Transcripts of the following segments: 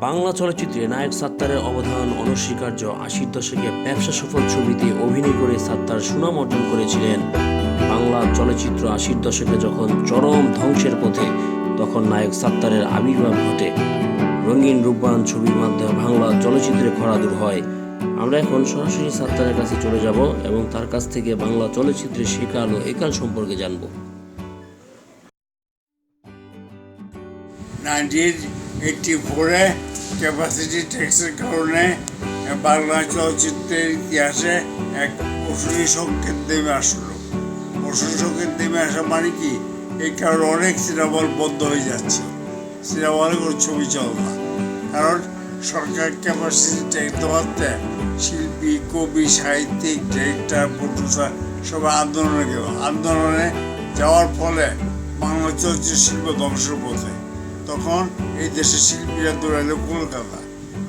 বাংলা চলচ্চিত্রে নায়ক সাত্তারের অবদান অনস্বীকার্য আশির দশকে ব্যবসা সফল ছবিতে অভিনয় করে সাত্তার সুনাম অর্জন করেছিলেন। বাংলা চলচ্চিত্র আশির দশকে যখন চরম ধ্বংসের পথে, তখন নায়ক সাত্তারের আবির্ভাব ঘটে। রঙিন রূপবান ছবির মাধ্যমে বাংলা চলচ্চিত্রে খরা দূর হয়। আমরা এখন সরাসরি সাত্তারের কাছে চলে যাব এবং তার কাছ থেকে বাংলা চলচ্চিত্রের সেকাল ও একাল সম্পর্কে জানব। নাইনটিন এইটটি ফোরে ক্যাপাসিটি ট্যাক্সের কারণে বাংলা চলচ্চিত্রের ইতিহাসে এক অসুরি সংকেত নেমে আসলো। অসুরি সংকেত নেমে আসা মানে কি? এই কারণে অনেক সিনেমা বন্ধ হয়ে যাচ্ছে। সিনেমা হলে কোনো ছবি চল না। কারণ সরকার ক্যাপাসিটি ট্যাক্স দেওয়াতে শিল্পী, কবি, সাহিত্যিক ডিরেক্টর প্রডিউসার সবাই আন্দোলনে গেল। আন্দোলনে যাওয়ার ফলে বাংলা চলচ্চিত্র শিল্প ধ্বংসের পথে। তখন এই দেশের শিল্পীরা দৌড়াইল কলকাতা।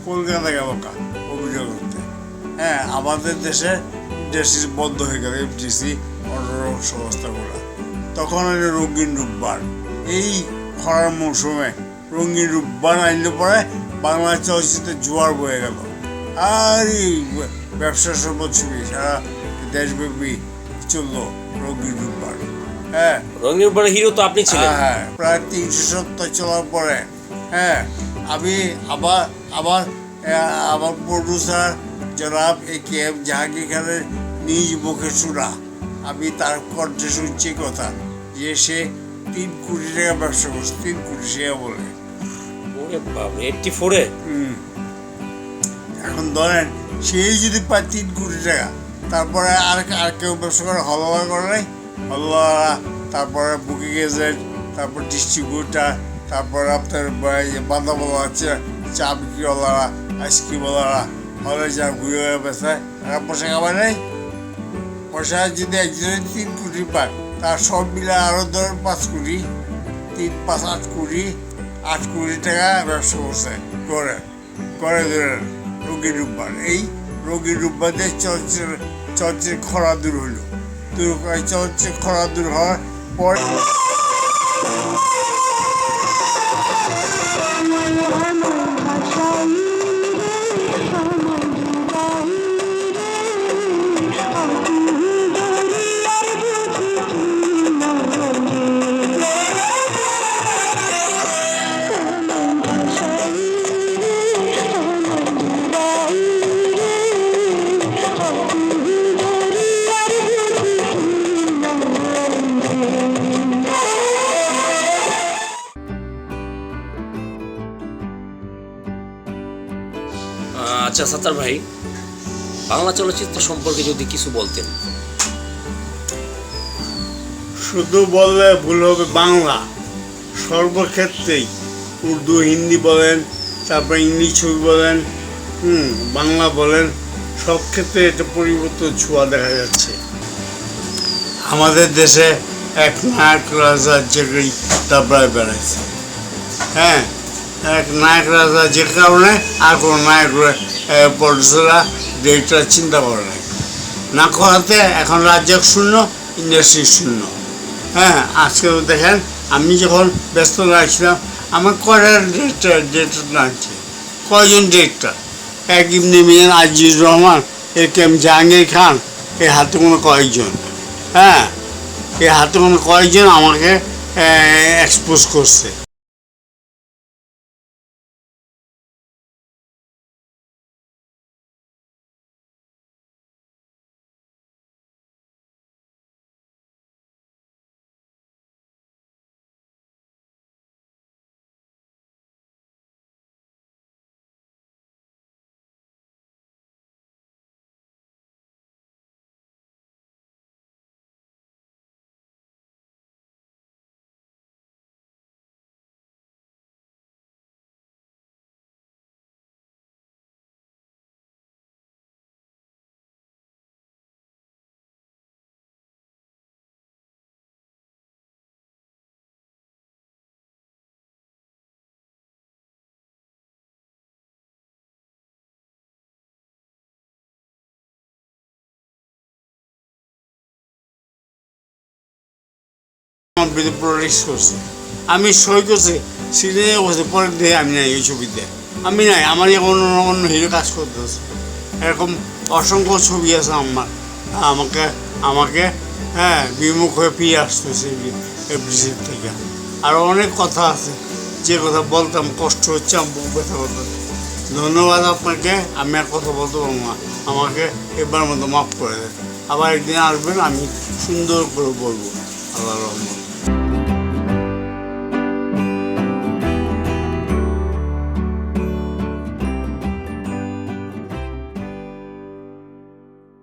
কলকাতা গেল অভিনয় করতে। হ্যাঁ আমাদের দেশে ইন্ডাস্ট্রি বন্ধ হয়ে গেল এফডিসি অন্য সংস্থাগুলো তখন এলো রঙিন রূপবার। এই খরার মৌসুমে রঙিন রূপবার আনলে পরে বাংলা চলচ্চিত্রে জোয়ার বয়ে গেল। আর এই ব্যবসা ছবি সারা দেশব্যাপী চলল রঙিন রূপবার হ্যাঁ। রঙিন উপরে হিরো তো আপনি ছিলেন। হ্যাঁ হ্যাঁ প্রায় তিনশো সপ্তাহ চলার পরে হ্যাঁ আমি আবার আবার আমার প্রডিউসার জনাব এ কে এম জাহাঙ্গীর খানের নিজ মুখে শোনা আমি তার কণ্ঠে শুনছি কথা যে সে তিন কোটি টাকা ব্যবসা করছে তিন কোটি সে বলে। এইটটি ফোরে এখন ধরেন, সেই যদি পায় তিন কোটি টাকা, তারপরে আর আর কেউ ব্যবসা করে হলওয়া করে নাই? হলওয়া তারপরে বুকিং এজেন্ট তারপর ডিস্ট্রিবিউটার তারপরে আপনার বাঁধাবলা আছে, চা বিক্রিওয়ালারা আইসক্রিমওয়ালারা হলে যা ঘুরে বেছে তারা পয়সা কামায় নাই? পয়সা যদি একজনের তিন কোটি পায়, তার সব মিলে আরও ধরেন পাঁচ কোটি, তিন, পাঁচ, আট কোটি আট কুড়ি টাকা ব্যবসা করছে। করে করে ধরেন রোগী রূপবার এই রোগী রূপবাদে চর্চের চলচ্চিত্র খরা দূর হইল। দূর চর্চের খরা দূর হওয়ার পর আচ্ছা সাতার ভাই, বাংলা চলচ্চিত্র সম্পর্কে যদি কিছু বলতেন। শুধু বললে ভুল হবে বাংলা। সর্বক্ষেত্রেই উর্দু, হিন্দি বলেন, তারপরে ইংলিশ ছবি বলেন, হুম, বাংলা বলেন, সব ক্ষেত্রে এটা পরিবর্তন ছোঁয়া দেখা যাচ্ছে। আমাদের দেশে এক নায়ক রাজা জেগেই দাবড়ায় বেড়াইছে। হ্যাঁ এক নায়ক রাজা যে কারণে আর কোনো নায়ক প্রডিউসাররা ডিরেক্টর চিন্তা করে নাই। না করাতে এখন রাজ্য শূন্য, ইন্ডাস্ট্রি শূন্য। হ্যাঁ আজকে দেখেন, আমি যখন ব্যস্ত রাখছিলাম আমার কয়টা ডিরেক্টর ডিরেক্টর লাগছে কয়জন ডিরেক্টর এক ইমনি Mian, Azizur Rahman A K M Jahangir Khan এই হাতে কোনো কয়েকজন হ্যাঁ এই হাতে কোনো কয়েকজন আমাকে এক্সপোজ করছে? করছে। আমি সই করছি সিরিয়ে করছে, পরের দিকে আমি নাই এই ছবিতে। আমি নাই, আমার অন্য অন্য হিরো কাজ করতেছে এরকম অসংখ্য ছবি আছে আমার। আমাকে আমাকে হ্যাঁ বিমুখ হয়ে ফিরে আসতেছে এফডিসির থেকে। আরও অনেক কথা আছে, যে কথা বলতাম, কষ্ট হচ্ছে বুক ব্যথা করতে ধন্যবাদ আপনাকে, আমি আর কথা বলতে পারব না। আমাকে এবার মতো মাফ করে দেন। আবার একদিন আসবেন, আমি সুন্দর করে বলব। আল্লাহ রহমত।